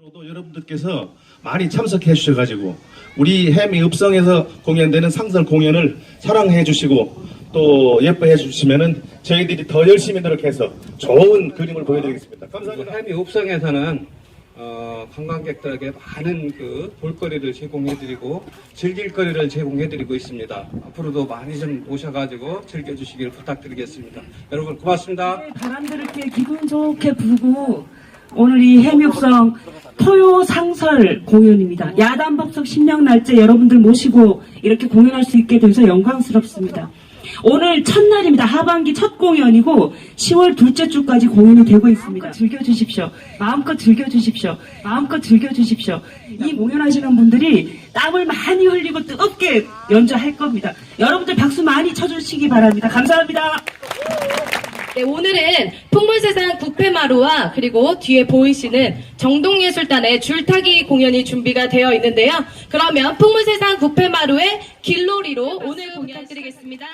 앞으로도 여러분들께서 많이 참석해 주셔가지고 우리 해미 읍성에서 공연되는 상설 공연을 사랑해 주시고 또 예뻐해 주시면은 저희들이 더 열심히 노력해서 좋은 그림을 보여드리겠습니다. 감사합니다. 해미 읍성에서는 어, 관광객들에게 많은 그 볼거리를 제공해드리고 즐길거리를 제공해드리고 있습니다. 앞으로도 많이 좀 오셔가지고 즐겨주시길 부탁드리겠습니다. 여러분 고맙습니다. 바람들 이렇게 기분 좋게 불고 오늘 이 해미읍성 토요 상설 공연입니다. 야단법석 신명날짜 여러분들 모시고 이렇게 공연할 수 있게 돼서 영광스럽습니다. 오늘 첫날입니다. 하반기 첫 공연이고 10월 둘째 주까지 공연이 되고 있습니다. 즐겨주십시오. 마음껏 즐겨주십시오. 마음껏 즐겨주십시오. 이 공연하시는 분들이 땀을 많이 흘리고 뜨겁게 연주할 겁니다. 여러분들 박수 많이 쳐주시기 바랍니다. 감사합니다. 네, 오늘은 풍물세상 부패마루와 그리고 뒤에 보이시는 정동예술단의 줄타기 공연이 준비가 되어 있는데요. 그러면 풍물세상 부패마루의 길놀이로 오늘 공연 부탁드리겠습니다.